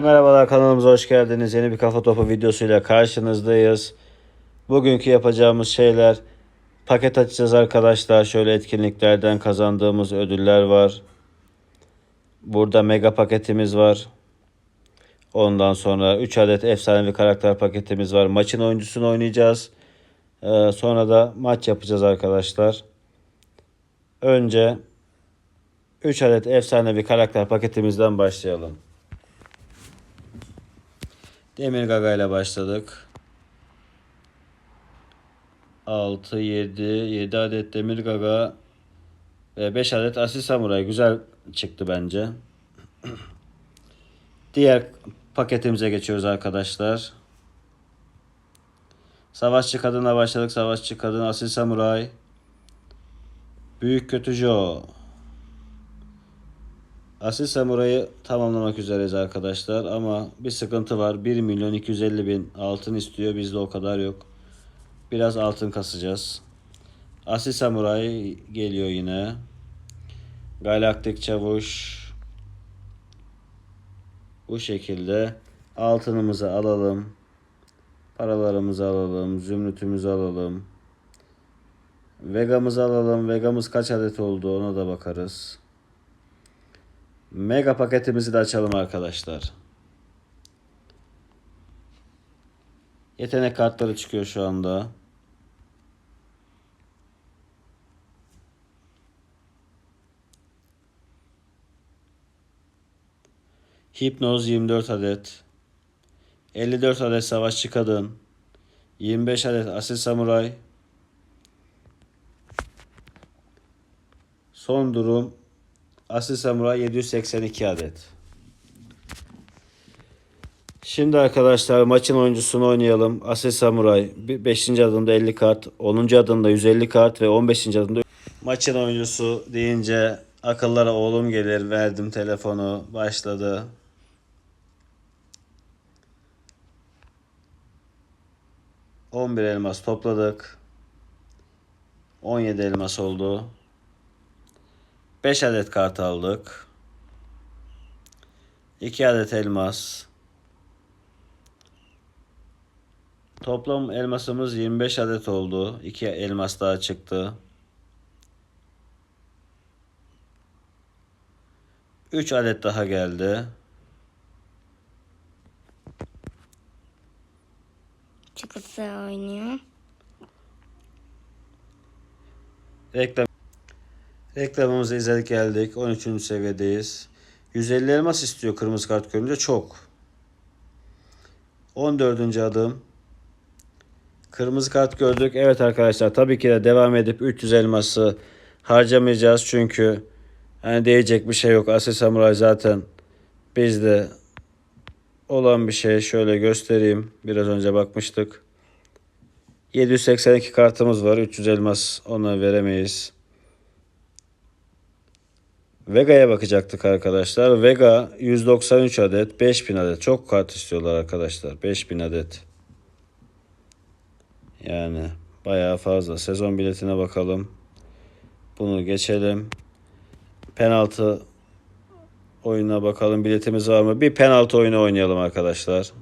Merhabalar kanalımıza hoş geldiniz. Yeni bir kafa topu videosuyla karşınızdayız. Bugünkü yapacağımız şeyler paket açacağız arkadaşlar. Şöyle etkinliklerden kazandığımız ödüller var. Burada mega paketimiz var. Ondan sonra 3 adet efsanevi karakter paketimiz var. Maçın oyuncusunu oynayacağız. Ee, sonra da maç yapacağız arkadaşlar. Önce 3 adet efsanevi karakter paketimizden başlayalım. Demir Gaga ile başladık. 6, 7, 7 adet Demir Gaga ve 5 adet Asil Samuray. Güzel çıktı bence. Diğer paketimize geçiyoruz arkadaşlar. Savaşçı kadına başladık. Savaşçı kadın Asil Samuray. Büyük Kötü Joe. Asil Samuray'ı tamamlamak üzereyiz arkadaşlar ama bir sıkıntı var. 1 milyon 250 bin altın istiyor. Bizde o kadar yok. Biraz altın kasacağız. Asil Samuray geliyor yine. Galaktik Çavuş. Bu şekilde altınımızı alalım. Paralarımızı alalım. Zümrütümüzü alalım. Vega'mızı alalım. Vega'mız kaç adet oldu ona da bakarız. Mega paketimizi de açalım arkadaşlar. Yetenek kartları çıkıyor şu anda. Hipnoz 24 adet. 54 adet savaşçı kadın. 25 adet asil samuray. Son durum Asil Samuray 782 adet. Şimdi arkadaşlar maçın oyuncusunu oynayalım. Asil Samuray 5. adında 50 kart, 10. adında 150 kart ve 15. adında Maçın oyuncusu deyince akıllara oğlum gelir. Verdim telefonu. Başladı. ...11 elmas topladık. 17 elmas oldu. 5 adet kart aldık. 2 adet elmas. Toplam elmasımız 25 adet oldu. 2 elmas daha çıktı. 3 adet daha geldi. Çıkıtı oynuyor. Reklam Reklamımızı izledik geldik. 13. seviyedeyiz. 150 elmas istiyor kırmızı kart görünce çok. 14. adım. Kırmızı kart gördük. Evet arkadaşlar tabii ki de devam edip 300 elması harcamayacağız. Çünkü hani diyecek bir şey yok. Asil Samuray zaten bizde olan bir şey. Şöyle göstereyim. Biraz önce bakmıştık. 782 kartımız var. 300 elmas ona veremeyiz. Vega'ya bakacaktık arkadaşlar. Vega 193 adet, 5000 adet. Çok kart istiyorlar arkadaşlar. 5000 adet. Yani bayağı fazla. Sezon biletine bakalım. Bunu geçelim. Penaltı oyununa bakalım. Biletimiz var mı? Bir penaltı oyunu oynayalım arkadaşlar.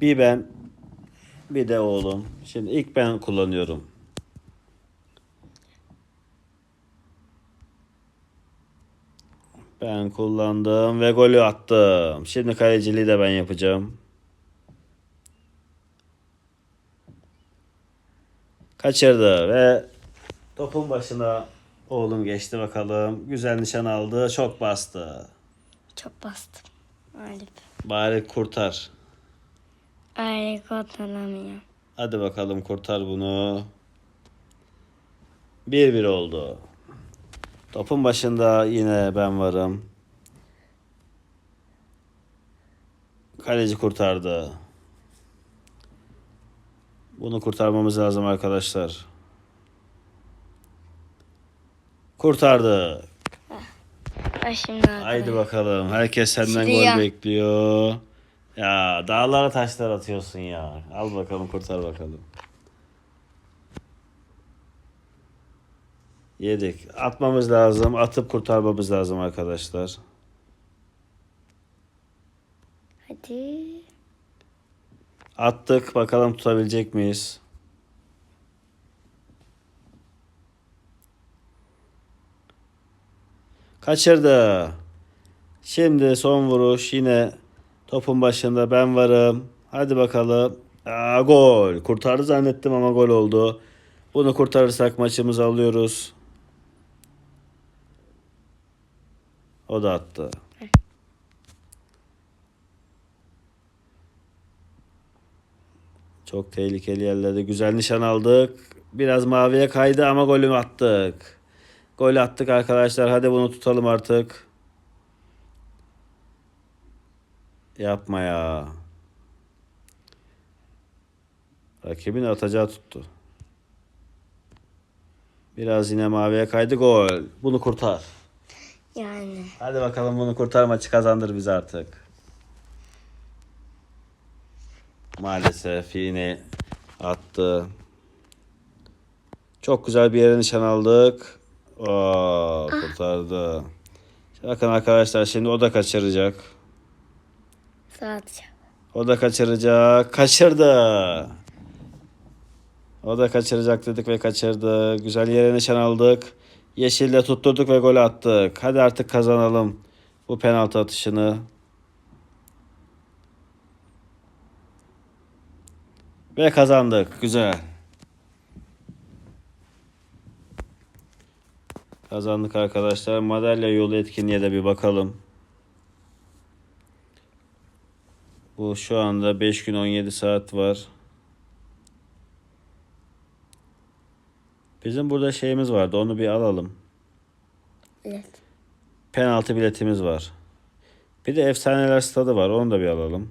Bir ben, bir de oğlum. Şimdi ilk ben kullanıyorum. Ben kullandım ve golü attım. Şimdi kaleciliği de ben yapacağım. Kaçırdı ve topun başına oğlum geçti bakalım. Güzel nişan aldı. Çok bastı. Çok bastım. Maalesef. Bari kurtar. Aile kurtaramıyor. Hadi bakalım kurtar bunu. 1-1 oldu. Topun başında yine ben varım. Kaleci kurtardı. Bunu kurtarmamız lazım arkadaşlar. Kurtardı. Şimdi Haydi bakalım. Herkes senden Şuraya. gol bekliyor. Ya dağlara taşlar atıyorsun ya. Al bakalım kurtar bakalım. Yedik. Atmamız lazım. Atıp kurtarmamız lazım arkadaşlar. Hadi. Attık. Bakalım tutabilecek miyiz? Kaçırdı. Şimdi son vuruş yine topun başında ben varım. Hadi bakalım. Aa, gol. Kurtardı zannettim ama gol oldu. Bunu kurtarırsak maçımızı alıyoruz. O da attı. Çok tehlikeli yerlerde güzel nişan aldık. Biraz maviye kaydı ama golü attık. Gol attık arkadaşlar. Hadi bunu tutalım artık. Yapma ya. Rakibin atacağı tuttu. Biraz yine maviye kaydı gol. Bunu kurtar. Yani. Hadi bakalım bunu kurtar maçı kazandır bize artık. Maalesef yine attı. Çok güzel bir yere nişan aldık. Oo, kurtardı. Bakın arkadaşlar şimdi o da kaçıracak. Saat. O da kaçıracak. Kaçırdı. O da kaçıracak dedik ve kaçırdı. Güzel yere nişan aldık. Yeşilde tutturduk ve gol attık. Hadi artık kazanalım bu penaltı atışını. Ve kazandık. Güzel. Kazandık arkadaşlar. Madalya yolu etkinliğe de bir bakalım. Bu şu anda 5 gün 17 saat var. Bizim burada şeyimiz vardı. Onu bir alalım. Evet. Penaltı biletimiz var. Bir de efsaneler stadı var. Onu da bir alalım.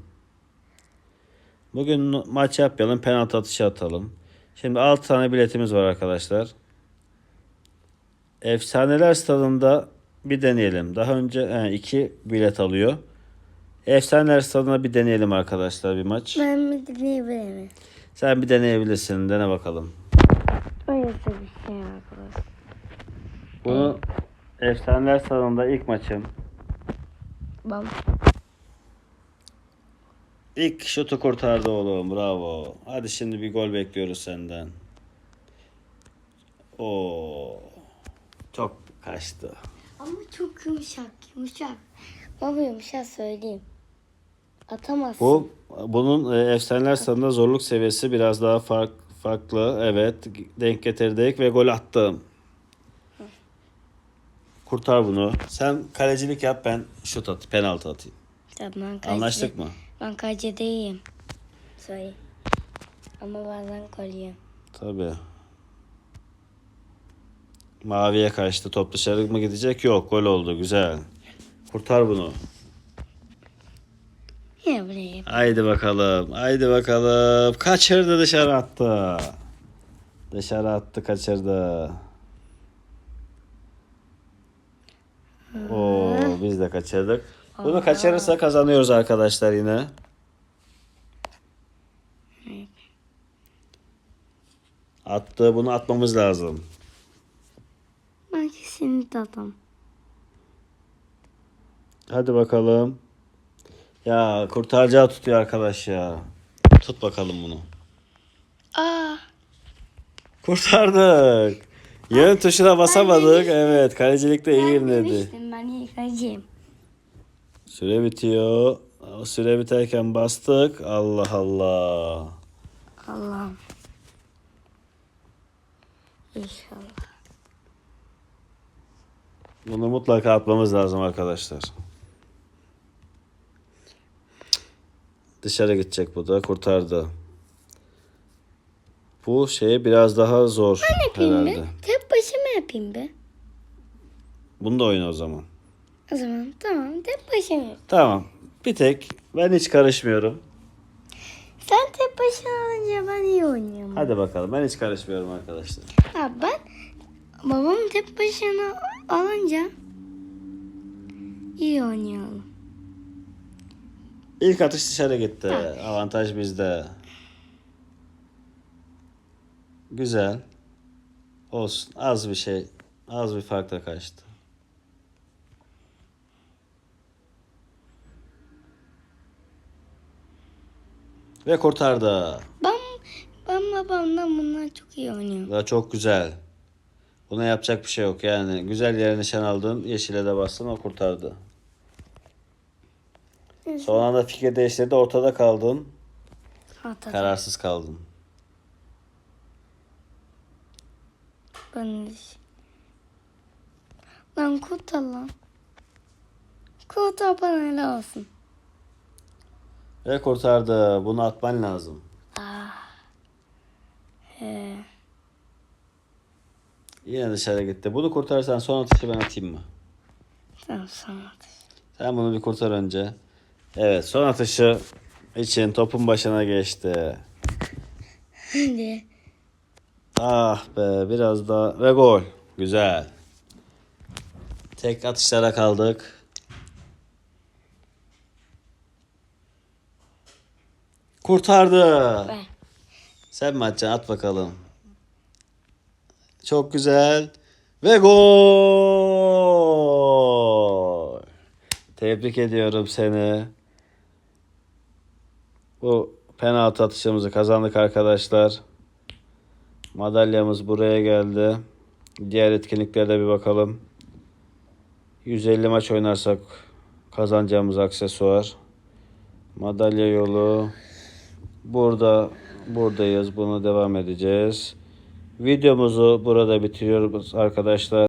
Bugün maç yapmayalım. Penaltı atışı atalım. Şimdi 6 tane biletimiz var arkadaşlar. Efsaneler stadında bir deneyelim. Daha önce he, iki bilet alıyor. Efsaneler stadına bir deneyelim arkadaşlar bir maç. Ben mi dinleyebilirim? Sen bir deneyebilirsin. Dene bakalım. Öyle bir şey arkadaşlar. Bunu Efsaneler stadında ilk maçım. Bam. İlk şutu kurtardı oğlum. Bravo. Hadi şimdi bir gol bekliyoruz senden. Oo. Çok kaçtı. Ama çok yumuşak yumuşak. Baba yumuşak söyleyeyim. Atamazsın. Bu bunun e, efsaneler stadında zorluk seviyesi biraz daha fark, farklı. Evet, denk getirdik ve gol attım. Kurtar bunu. Sen kalecilik yap ben şut at, penaltı atayım. Tamam, ben kaleci- Anlaştık mı? Ben kalecedeyim. Söyle. Ama bazen koruyorum. Tabii. Maviye kaçtı. Top dışarı mı gidecek? Yok. Gol oldu. Güzel. Kurtar bunu. Buraya yap. Haydi bakalım. Haydi bakalım. Kaçırdı dışarı attı. Dışarı attı kaçırdı. Oo, biz de kaçırdık. Bunu kaçırırsa kazanıyoruz arkadaşlar yine. Attı. Bunu atmamız lazım. Ben kesinlikle atam. Hadi bakalım. Ya kurtaracağı tutuyor arkadaş ya. Tut bakalım bunu. Aa. Kurtardık. Yön tuşuna basamadık. Evet kalecilikte dedi. demiştim ben iyi kaleciyim. Süre bitiyor. O süre biterken bastık. Allah Allah. Allah'ım. İnşallah. Bunu mutlaka atmamız lazım arkadaşlar. Dışarı gidecek bu da. Kurtardı. Bu şey biraz daha zor Yapayım herhalde. be. Tek başıma yapayım be. Bunu da oyna o zaman. O zaman tamam tek başıma yap. Tamam. Bir tek. Ben hiç karışmıyorum. Sen tek başına alınca ben iyi oynuyorum. Hadi bakalım. Ben hiç karışmıyorum arkadaşlar. Ha, ben babam tek başına alınca iyi oynuyorum. İlk atış dışarı gitti. Avantaj bizde. Güzel. Olsun. Az bir şey. Az bir farkla kaçtı. Ve kurtardı. Ben, ben babamdan bunlar çok iyi oynuyorum. Daha çok güzel. Buna yapacak bir şey yok yani. Güzel yere nişan aldın. Yeşile de bastın o kurtardı. Son anda fikir değiştirdi. Ortada kaldın. Hatta Kararsız kaldın. ben Lan kurtar lan. Kurtar bana helal olsun. Ve kurtardı. Bunu atman lazım. He. Yine dışarı gitti. Bunu kurtarsan son atışı ben atayım mı? Tamam sana. Sen bunu bir kurtar önce. Evet son atışı için topun başına geçti. Hadi. Ah be biraz daha ve gol. Güzel. Tek atışlara kaldık. Kurtardı. Ver. Sen mi atacaksın? At bakalım. Çok güzel. Ve gol. Tebrik ediyorum seni. Bu penaltı atışımızı kazandık arkadaşlar. Madalyamız buraya geldi. Diğer etkinliklerde bir bakalım. 150 maç oynarsak kazanacağımız aksesuar. Madalya yolu. Burada buradayız. Bunu devam edeceğiz. Videomuzu burada bitiriyoruz arkadaşlar.